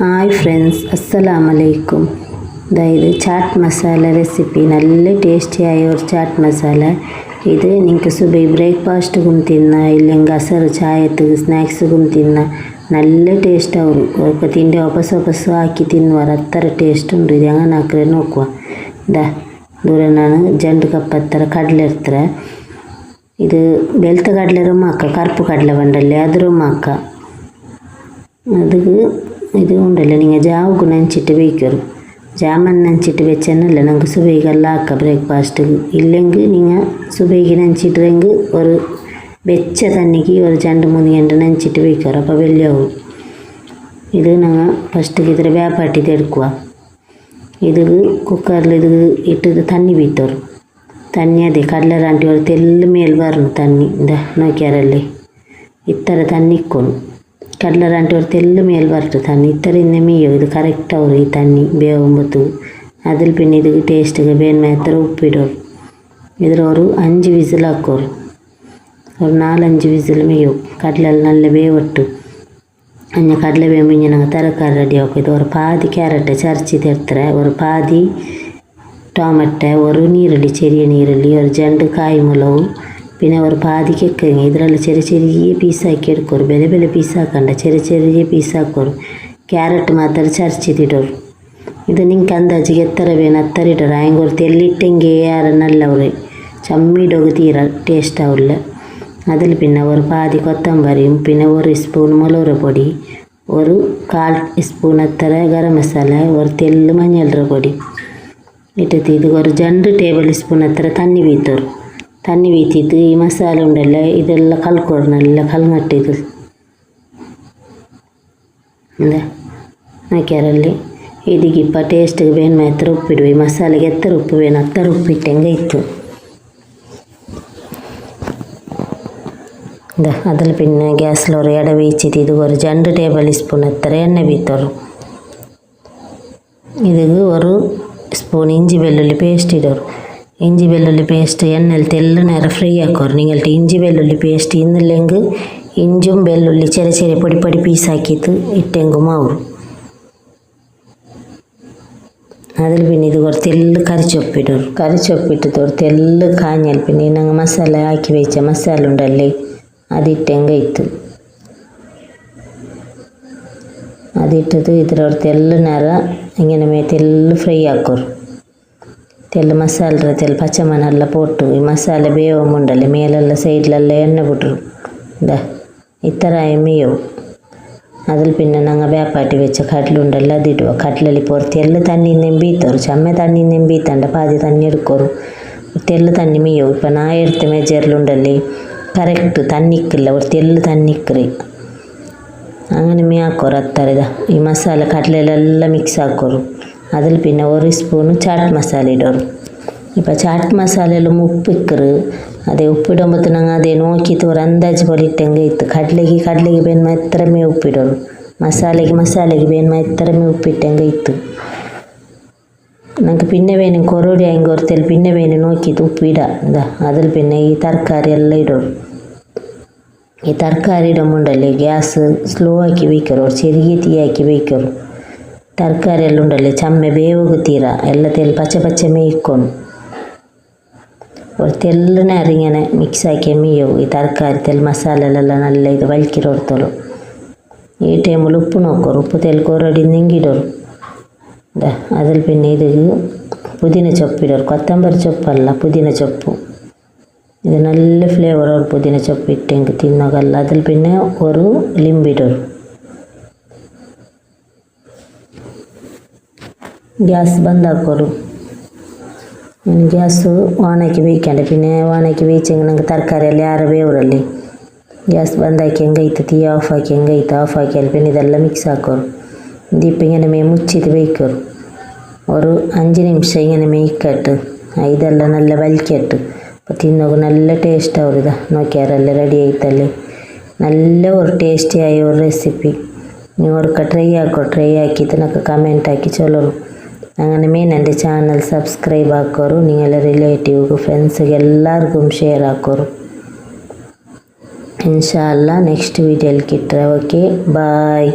Hi friends അസ്സലാം അലൈക്കും അതായത് ചാറ്റ് മസാല റെസിപ്പി. നല്ല ടേസ്റ്റിയായ ഒരു ചാറ്റ് മസാല. ഇത് നിങ്ങൾക്ക് സുബൈ ബ്രേക്ക്ഫാസ്റ്റുക്കും തിന്ന ഇല്ലെങ്കിൽ അസർ ചായത്ത് സ്നാക്സുക്കും തിന്ന നല്ല ടേസ്റ്റാവും ഒക്കെ തിന്റെ ഒപ്പസ് ഒപ്പസ് ആക്കി തിന്നുവാർ അത്ര ടേസ്റ്റ് ഉണ്ട്. ഇത് അങ്ങനെ ആക്കರೆ നോക്കുക ഇതാ ദൂരനാണ് ജണ്ട് കപ്പ് കടല എത്ര ഇത് വെളുത്ത കടലറും ആക്ക. കറുപ്പ് കടല വേണ്ടല്ലേ? അതൊരും ആക്കാം. അത് ಇದು ಉಂಡಲ್ಲ ನಿಂಗೆ ಜಾವುಗು ನೆಂಚಿಟ್ಟು ಬೇಯ್ಕರು ಜಾಮನ್ ನೆಂಚಿಟ್ಟು வச்சேன்னல்ல நாங்கள் சுவைகள்லாம் ஆக்க பிரேக்ஃபாஸ்ட்டுக்கு இல்லைங்கு நீங்கள் சுவைக்கு நினச்சிட்டுறேங்கு ஒரு வெச்ச தண்ணிக்கு ஒரு ஜண்டு மூணு கண்டு நினச்சிட்டு வைக்கிறோம் அப்போ வெளியாகும் இது நாங்கள் ஃபஸ்ட்டுக்கு இதில் வேப்பாட்டி எடுக்குவா இதுக்கு குக்கரில் இதுக்கு இட்டு தண்ணி வீத்தோம் தண்ணி அதே கடலை ராண்டி ஒரு தெல்லு மேல் வரணும் தண்ணி இந்த நோக்கியாரல்லே இத்தனை தண்ணி கொண்டு ಕಡ್ಲರ್ ಅಂಟವ್ರು ತೆಲ್ಲು ಮೇಲ್ ಬರ್ತದಾನಿ ಇತ್ತರಿಂದ ಮೀಯೋ ಇದು ಕರೆಕ್ಟ್ ಅವರು ಈ ತಣ್ಣಿ ಬೇವಂಬತ್ತು ಅದ್ರಲ್ಲಿ ಪಿನ್ ಇದು ಟೇಸ್ಟ್ಗೆ ಬೇನ್ ಮಾತ್ರ ಉಪ್ಪಿಡೋರು ಇದ್ರವರು ಅಂಜು ವಿಸಿಲ್ ಹಾಕೋರು ಅವ್ರು ನಾಲಂಜು ವಿಸಿಲ್ ಮೇಯೋ ಕಡ್ಲೆಲ್ಲ ನಲ್ಲ ಬೇವಟ್ಟು അങ്ങനെ കടല വേകുമ്പോൾ ഇങ്ങനെ തരക്കാരി റെഡിയാക്കും ഇത് ഒരു പാതി ക്യാരറ്റ് ചരച്ചി തീർത്തറേ ഒരു പാതി ടൊമാറ്റോ ഒരു നീരുള്ളി ചെറിയ നീരുള്ളി ഒരു ജണ്ട് കായ്മുളകും പിന്നെ ഒരു പാതിക്കൊക്കെ ഇതിലുള്ള ചെറിയ ചെറിയ പീസാക്കി എടുക്കും വില വില പീസാക്കണ്ട ചെറിയ ചെറിയ പീസാക്കും ಕ್ಯಾರೆಟ್ ಮಾತ್ರ ಚರ್ಚಿದಿಡೋರು ಇದು ನಿಂಗೆ ಅಂದಾಜಿಗೆ ಎತ್ತರ ಬೇನು ಹತ್ತರ ಇಡೋರು ಆಯಂಗೋರು ತೆಲ್ಲಿಟ್ಟಂಗೆ ಯಾರನ್ನಲ್ಲ ಅವರು ചമ്മിടൊക്കെ തീരെ ടേസ്റ്റ് ആവില്ല അതിൽ പിന്നെ ഒരു പാതി കൊത്തമ്പരിയും പിന്നെ ഒരു സ്പൂൺ മുളക് പൊടി ഒരു കാൽ സ്പൂൺ അത്ര ഗരം മസാല ഒരു തെല്ല് മഞ്ഞൾ പൊടി ഇട്ടത്തി ഇത് ഒരു രണ്ട് ടേബിൾ സ്പൂൺ അത്ര തണ്ണി വീത്തോറും തണ്ണി വീറ്റിയിട്ട് ഈ മസാല ഉണ്ടല്ലോ ഇതെല്ലാം കൽക്കോരണം എല്ലാം കൽങ്ങട്ടിത് എന്താ ಹಾಕ್ಯಾರಲ್ಲಿ ಇದೀಗಿಪ್ಪ ಟೇಸ್ಟಿಗೆ ಬೇನ್ ಎತ್ತರ ಉಪ್ಪಿಡು ಈ ಮಸಾಲೆಗೆ ಎತ್ತರ ಉಪ್ಪು ಬೇನು ಹತ್ತರ ಉಪ್ಪಿಟ್ಟಂಗೆ ಇತ್ತು അതിൽ പിന്നെ ഗ്യാസിലൊരു ഇട വീച്ചിട്ട് ഇത് ഒരു രണ്ട് ടേബിൾ സ്പൂൺ എത്ര എണ്ണ വീത്തോറും ഇതിൽ ഒരു സ്പൂൺ ഇഞ്ചി വെല്ലുള്ളി പേസ്റ്റ് ഇടറും ഇഞ്ചി വെല്ലുള്ളി പേസ്റ്റ് എണ്ണയിൽ തെല്ലിനേരം ഫ്രീ ആക്കുവാറ് നിങ്ങൾക്ക് ഇഞ്ചി വെല്ലുള്ളി പേസ്റ്റ് ഇന്നില്ലെങ്കിൽ ഇഞ്ചും വെല്ലുള്ളി ചെറിയ ചെറിയ പൊടി പീസാക്കിയിട്ട് ഇട്ടെങ്കും ആവും അതിൽ പിന്നെ ഇത് കുറച്ച് എല്ല് കറിച്ചൊപ്പിടും കറിച്ചൊപ്പിട്ട് തോർത്ത് എല്ല് കാഞ്ഞാൽ പിന്നെ ഞങ്ങൾ മസാല ആക്കി വെച്ച മസാല ഉണ്ടല്ലേ? അതിട്ടെങ്കയിത്ത് അതിട്ടത് ഇതിലൊരുത്തെല്ലാം നേരം ഇങ്ങനെ മേത്തെല്ലാം ഫ്രൈ ആക്കും. ತೆಲ್ಲ ಮಸಾಲೆ ರ ತೆಲ್ಲ ಪಚ್ಚೆ ಮನೆಲ್ಲ ಪೊಟ್ಟು ಈ ಮಸಾಲೆ ಬೇವ ಮುಂಡಲ್ಲಿ ಮೇಲೆಲ್ಲ ಸೈಡ್ಲೆಲ್ಲ ಎಣ್ಣೆ ಬಿಟ್ರು ದ ಇತರ ಮೇವು அதில் பின்ன நாங்கள் வேப்பாட்டி வச்ச கடலுண்டெல்லாம் அதிடுவோம் கடலி போகிற தெல்லு தண்ணி நெம்பித்தோரு செம்ம தண்ணி நெம்பித்தாண்ட பாதி தண்ணி எடுக்கோரும் தெல்லு தண்ணி மீயோ இப்போ நான் எடுத்த மேஜர்லுண்டல்லி கரெக்டு தண்ணிக்குள்ள ஒரு தெல்லு தண்ணிக்குறி അങ്ങനെ മീ ആക്കോറ് അത്തറിതാ ഈ മസാല കടലയിലെല്ലാം മിക്സ് ആക്കോറും അതിൽ പിന്നെ ഒരു സ്പൂണ് ചാട്ട് മസാല ഇടും ഇപ്പോൾ ചാട്ട് മസാലയിൽ ഉപ്പിക്കറ് ಅದೇ ಉಪ್ಪಿಡೊಂಬತ್ತು ನಂಗೆ ಅದೇ ನೋಕಿತ್ತು ಅವ್ರು ಅಂದಾಜು ಕೊಲಿಟ್ಟಂಗೆ ಇತ್ತು ಕಡಲೆಗೆ ಕಡಲೆಗೆ ಬೇನ್ ಮಾತ್ರಮೇ ಉಪ್ಪಿಡೋರು ಮಸಾಲೆಗೆ ಮಸಾಲೆಗೆ ಬೇನ್ ಮಾತ್ರಮೇ ಉಪ್ಪಿಟ್ಟಂಗೆ ಇತ್ತು ನಂಗೆ ಪಿನ್ನೆ ಬೇನೆ ಕೊರೋಡಿ ಹಂಗೆ ಹೊರ್ತಲ್ಲಿ ಪಿನ್ನೆ ಬೇನೆ ನೋಕಿತ್ತು ಉಪ್ಪಿಡ ಅಂದ ಅದ್ರ ಪಿನ್ನೆ ಈ ತರಕಾರಿ ಎಲ್ಲ ಇಡೋರು ಈ ತರಕಾರಿ ಇಡೋ ಮುಂಡಲ್ಲಿ ಗ್ಯಾಸ್ ಸ್ಲೋ ಹಾಕಿ ಬೇಯ್ಕರು ಅವ್ರು ಚೆರಿಗೆ ತೀ ಹಾಕಿ ಬೇಯ್ಕರು ತರಕಾರಿ ಎಲ್ಲ ಉಂಡಲ್ಲಿ ಚಮ್ಮೆ ಬೇವೋಗುತ್ತೀರ ಎಲ್ಲ ತೆಲ್ ಪಚ್ಚೆ ಪಚ್ಚೆ ಮೇಯ್ಕೊಂಡು ತೆಲ್ಲನೇ ಅರಿಗೆನೆ ಮಿಕ್ಸ್ ಹಾಕಿ ಮೇಯವು ಈ ತರಕಾರಿ ತೆಲ್ നല്ല ನಲ್ಲ ಇದು ಬಲ್ಕಿರೋರ್ತಲು ഈ ടൈമിൽ ഉപ്പ് നോക്കും. ഉപ്പ് തേൽക്കോറടി നീങ്ങിയിടും അതിൽ പിന്നെ ഇത് പുതിന ചൊപ്പിടും. കൊത്തമ്പരി ചൊപ്പല്ല പുതിന ചൊപ്പ്. ഇത് നല്ല ഫ്ലേവറോട് പുതിന ചൊപ്പിട്ടെങ്കിൽ തിന്നകല്ല അതിൽ പിന്നെ ഒരു ലിമ്പിടും ഗ്യാസ് ബന്ധാക്കുള്ളൂ ഗ്യാസ് ഓണാക്കി വേവിക്കാണ്ട് പിന്നെ ഓണാക്കി വേവിച്ചെങ്കിൽ തരಕಾರಿಯಲ್ಲಿ ആറ് വേവറല്ലേ? ഗ്യാസ് ബന്ധാക്കി ഹെಂಗೈತೆ തീ ഓഫാക്കി ഓഫ് ആക്കിയാൽ പിന്നെ ഇതെല്ലാം മിക്സ് ആക്കോറും ഇതിപ്പോൾ ഇങ്ങനെ മേ മുച്ചിത് വേവിക്കോറും ഒരു അഞ്ച് നിമിഷം ഇങ്ങനെ മേയ്ക്കട്ട്. ഇതെല്ലാം നല്ല വലിക്കട്ട് അപ്പോൾ തിന്നോക്ക് നല്ല ടേസ്റ്റ് ആവും ഇതാ നോക്കിയാറല്ലേ റെഡി ആയിട്ടല്ലേ? നല്ല ഒരു ടേസ്റ്റി ആയ ഒരു റെസിപ്പി ನೀವು ಅವ್ರ ಟ್ರೈ ಹಾಕೋ ಟ್ರೈ ಹಾಕಿ ತನಕ ಕಮೆಂಟ್ ಹಾಕಿ അങ്ങനെയേ എന്റെ ചാനൽ സബ്സ്ക്രൈബ് ആക്കാറു. നിങ്ങളെ റിലേറ്റീവ് ഫ്രണ്ട്സ് എല്ലാവർക്കും ഷെയർ ആക്കാറു. ഇൻഷാല്ല നെക്സ്റ്റ് വീഡിയോയിൽ കിട്ടുക ഓക്കെ ബായ്